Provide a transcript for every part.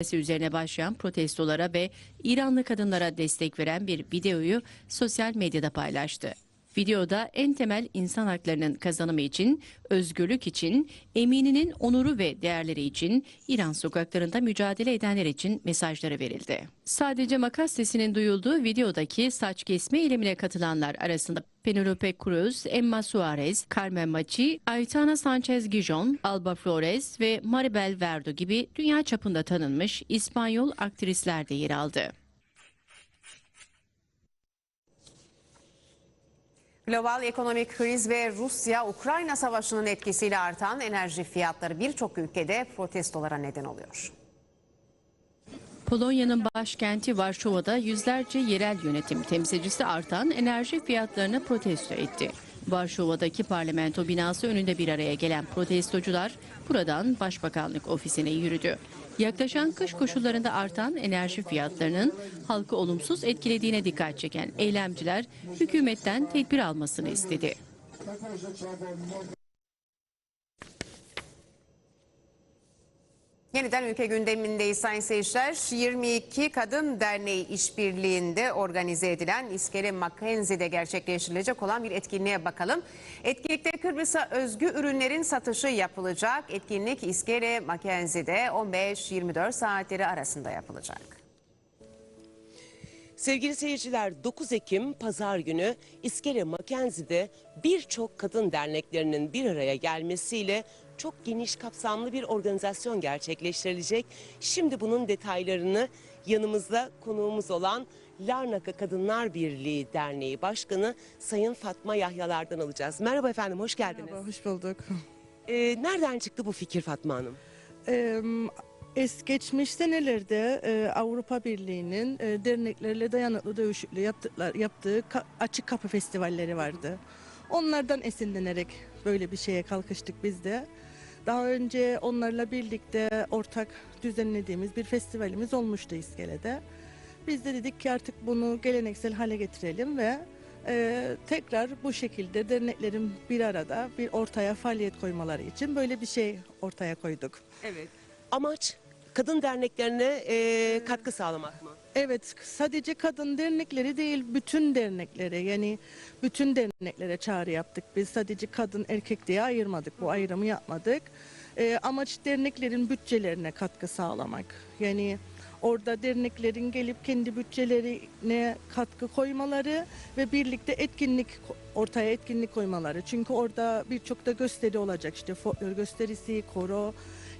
üzerine başlayan protestolara ve İranlı kadınlara destek veren bir videoyu sosyal medyada paylaştı. Videoda en temel insan haklarının kazanımı için, özgürlük için, emininin onuru ve değerleri için İran sokaklarında mücadele edenler için mesajları verildi. Sadece makas sesinin duyulduğu videodaki saç kesme eylemine katılanlar arasında Penelope Cruz, Emma Suarez, Carmen Machi, Aitana Sanchez Gijon, Alba Flores ve Maribel Verdo gibi dünya çapında tanınmış İspanyol aktrisler de yer aldı. Global ekonomik kriz ve Rusya-Ukrayna savaşının etkisiyle artan enerji fiyatları birçok ülkede protestolara neden oluyor. Polonya'nın başkenti Varşova'da yüzlerce yerel yönetim temsilcisi artan enerji fiyatlarını protesto etti. Varşova'daki parlamento binası önünde bir araya gelen protestocular buradan Başbakanlık ofisine yürüdü. Yaklaşan kış koşullarında artan enerji fiyatlarının halkı olumsuz etkilediğine dikkat çeken eylemciler hükümetten tedbir almasını istedi. Yeniden ülke gündemindeyiz sayın seyirciler. 22 Kadın Derneği işbirliğinde organize edilen İskele Mackenzie'de gerçekleştirilecek olan bir etkinliğe bakalım. Etkinlikte Kıbrıs'a özgü ürünlerin satışı yapılacak. Etkinlik İskele Mackenzie'de 15-24 saatleri arasında yapılacak. Sevgili seyirciler 9 Ekim Pazar günü İskele Mackenzie'de birçok kadın derneklerinin bir araya gelmesiyle çok geniş kapsamlı bir organizasyon gerçekleştirilecek. Şimdi bunun detaylarını yanımızda konuğumuz olan Larnaka Kadınlar Birliği Derneği Başkanı Sayın Fatma Yahyalar'dan alacağız. Merhaba efendim, hoş geldiniz. Merhaba, hoş bulduk. Ee, nereden çıktı bu fikir Fatma Hanım? Ee, es geçmiş senelerde e, Avrupa Birliği'nin e, derneklerle dayanıklı dövüşükle yaptıklar, yaptığı ka- açık kapı festivalleri vardı. Onlardan esinlenerek böyle bir şeye kalkıştık biz de. Daha önce onlarla birlikte ortak düzenlediğimiz bir festivalimiz olmuştu İskele'de. Biz de dedik ki artık bunu geleneksel hale getirelim ve e, tekrar bu şekilde derneklerin bir arada bir ortaya faaliyet koymaları için böyle bir şey ortaya koyduk. Evet. Amaç kadın derneklerine e, katkı sağlamak mı? Evet sadece kadın dernekleri değil bütün derneklere yani bütün derneklere çağrı yaptık. Biz sadece kadın erkek diye ayırmadık bu ayrımı yapmadık. Ee, amaç derneklerin bütçelerine katkı sağlamak. Yani orada derneklerin gelip kendi bütçelerine katkı koymaları ve birlikte etkinlik ortaya etkinlik koymaları. Çünkü orada birçok da gösteri olacak işte folklor gösterisi, koro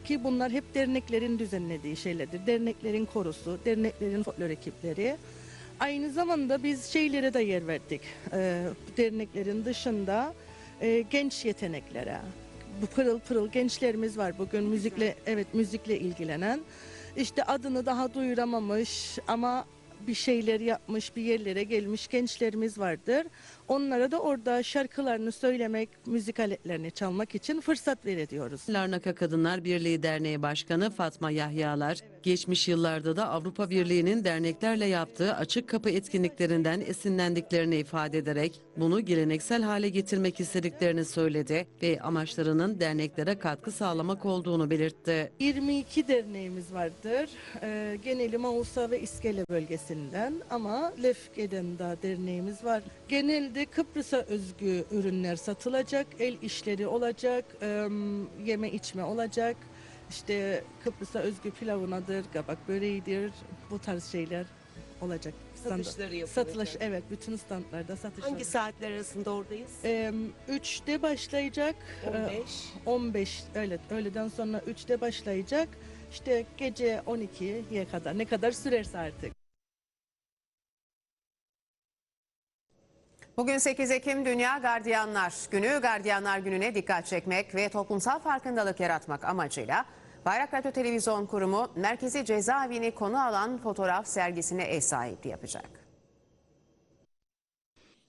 ki bunlar hep derneklerin düzenlediği şeylerdir. Derneklerin korosu, derneklerin folklor ekipleri. Aynı zamanda biz şeylere de yer verdik. Ee, derneklerin dışında e, genç yeteneklere. Bu pırıl pırıl gençlerimiz var bugün müzikle evet müzikle ilgilenen. İşte adını daha duyuramamış ama bir şeyler yapmış, bir yerlere gelmiş gençlerimiz vardır. Onlara da orada şarkılarını söylemek, müzik aletlerini çalmak için fırsat veriyoruz. Larnaka Kadınlar Birliği Derneği Başkanı Fatma Yahyalar, geçmiş yıllarda da Avrupa Birliği'nin derneklerle yaptığı açık kapı etkinliklerinden esinlendiklerini ifade ederek bunu geleneksel hale getirmek istediklerini söyledi ve amaçlarının derneklere katkı sağlamak olduğunu belirtti. 22 derneğimiz vardır. Ee, geneli Mausa ve İskele bölgesinden ama Lefke'den de derneğimiz var. Genelde Kıbrıs'a özgü ürünler satılacak, el işleri olacak, em, yeme içme olacak. İşte Kıbrıs'a özgü pilavınadır, kabak böreğidir, bu tarz şeyler olacak. Satışları yapılacak. Satılış, evet bütün standlarda satış Hangi olacak. saatler arasında oradayız? 3'te başlayacak. Ee, 15. 15 öyle öğleden sonra 3'te başlayacak. İşte gece 12'ye kadar ne kadar sürerse artık. Bugün 8 Ekim Dünya Gardiyanlar Günü. Gardiyanlar Günü'ne dikkat çekmek ve toplumsal farkındalık yaratmak amacıyla Bayrak Radyo Televizyon Kurumu merkezi cezaevini konu alan fotoğraf sergisine ev sahipliği yapacak.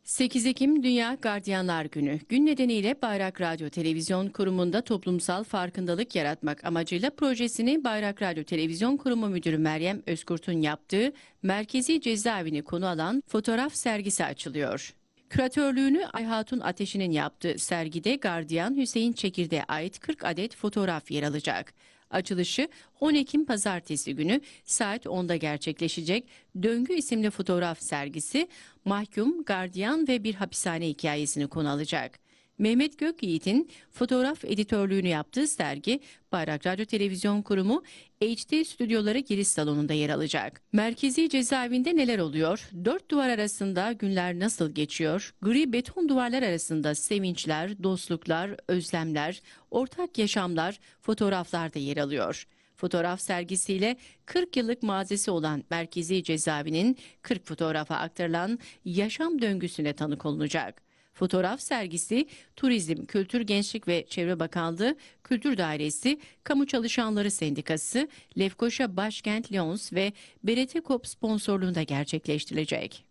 8 Ekim Dünya Gardiyanlar Günü. Gün nedeniyle Bayrak Radyo Televizyon Kurumu'nda toplumsal farkındalık yaratmak amacıyla projesini Bayrak Radyo Televizyon Kurumu Müdürü Meryem Özkurt'un yaptığı merkezi cezaevini konu alan fotoğraf sergisi açılıyor. Küratörlüğünü Ayhatun Ateşi'nin yaptığı sergide gardiyan Hüseyin Çekirdek'e ait 40 adet fotoğraf yer alacak. Açılışı 10 Ekim Pazartesi günü saat 10'da gerçekleşecek Döngü isimli fotoğraf sergisi mahkum, gardiyan ve bir hapishane hikayesini konu alacak. Mehmet Gökyiğit'in fotoğraf editörlüğünü yaptığı sergi Bayrak Radyo Televizyon Kurumu HD stüdyoları giriş salonunda yer alacak. Merkezi cezaevinde neler oluyor? Dört duvar arasında günler nasıl geçiyor? Gri beton duvarlar arasında sevinçler, dostluklar, özlemler, ortak yaşamlar fotoğraflarda yer alıyor. Fotoğraf sergisiyle 40 yıllık mazisi olan Merkezi Cezaevinin 40 fotoğrafa aktarılan yaşam döngüsüne tanık olunacak. Fotoğraf sergisi Turizm, Kültür, Gençlik ve Çevre Bakanlığı, Kültür Dairesi, Kamu Çalışanları Sendikası, Lefkoşa Başkent Lyons ve Beretekop sponsorluğunda gerçekleştirilecek.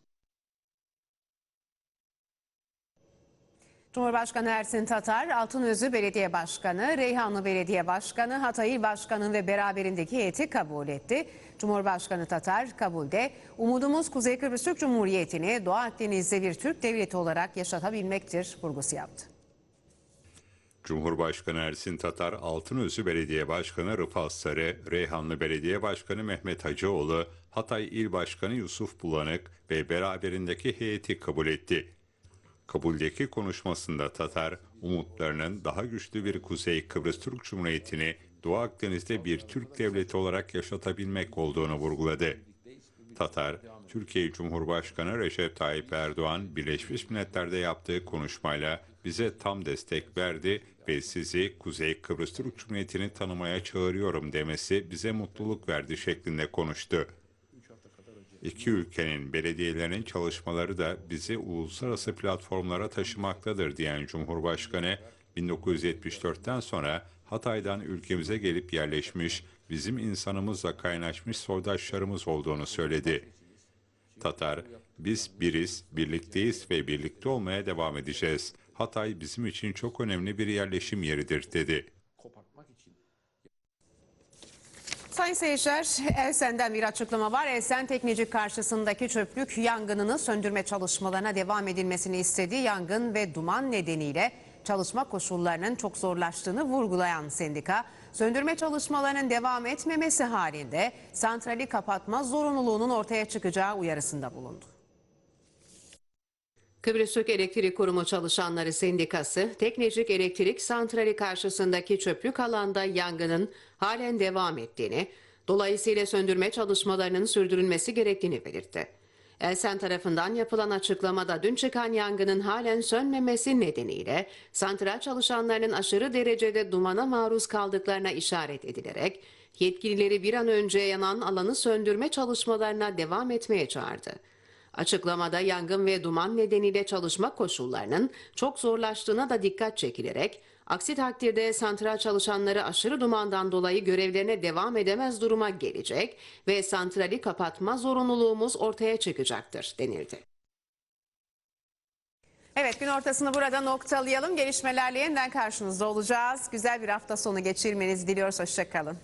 Cumhurbaşkanı Ersin Tatar, Altınözü Belediye Başkanı, Reyhanlı Belediye Başkanı, Hatay İl Başkanı ve beraberindeki heyeti kabul etti. Cumhurbaşkanı Tatar kabulde umudumuz Kuzey Kıbrıs Türk Cumhuriyeti'ni Doğu Akdeniz'de bir Türk devleti olarak yaşatabilmektir vurgusu yaptı. Cumhurbaşkanı Ersin Tatar, Altınözü Belediye Başkanı Rıfat Sarı, Reyhanlı Belediye Başkanı Mehmet Hacıoğlu, Hatay İl Başkanı Yusuf Bulanık ve beraberindeki heyeti kabul etti. Kabuldeki konuşmasında Tatar, umutlarının daha güçlü bir Kuzey Kıbrıs Türk Cumhuriyeti'ni Doğu Akdeniz'de bir Türk devleti olarak yaşatabilmek olduğunu vurguladı. Tatar, Türkiye Cumhurbaşkanı Recep Tayyip Erdoğan Birleşmiş Milletler'de yaptığı konuşmayla bize tam destek verdi ve sizi Kuzey Kıbrıs Türk Cumhuriyeti'ni tanımaya çağırıyorum demesi bize mutluluk verdi şeklinde konuştu. İki ülkenin belediyelerinin çalışmaları da bizi uluslararası platformlara taşımaktadır diyen Cumhurbaşkanı, 1974'ten sonra Hatay'dan ülkemize gelip yerleşmiş, bizim insanımızla kaynaşmış soydaşlarımız olduğunu söyledi. Tatar, biz biriz, birlikteyiz ve birlikte olmaya devam edeceğiz. Hatay bizim için çok önemli bir yerleşim yeridir dedi. Sayın seyirciler, Elsen'den bir açıklama var. Elsen Teknecik karşısındaki çöplük yangınını söndürme çalışmalarına devam edilmesini istedi. Yangın ve duman nedeniyle çalışma koşullarının çok zorlaştığını vurgulayan sendika, söndürme çalışmalarının devam etmemesi halinde santrali kapatma zorunluluğunun ortaya çıkacağı uyarısında bulundu. Kıbrıs Türk Elektrik Kurumu Çalışanları Sendikası, Teknecik Elektrik Santrali karşısındaki çöplük alanda yangının halen devam ettiğini, dolayısıyla söndürme çalışmalarının sürdürülmesi gerektiğini belirtti. Elsen tarafından yapılan açıklamada dün çıkan yangının halen sönmemesi nedeniyle santral çalışanlarının aşırı derecede dumana maruz kaldıklarına işaret edilerek yetkilileri bir an önce yanan alanı söndürme çalışmalarına devam etmeye çağırdı. Açıklamada yangın ve duman nedeniyle çalışma koşullarının çok zorlaştığına da dikkat çekilerek, aksi takdirde santral çalışanları aşırı dumandan dolayı görevlerine devam edemez duruma gelecek ve santrali kapatma zorunluluğumuz ortaya çıkacaktır denildi. Evet gün ortasını burada noktalayalım. Gelişmelerle yeniden karşınızda olacağız. Güzel bir hafta sonu geçirmenizi diliyoruz. Hoşçakalın.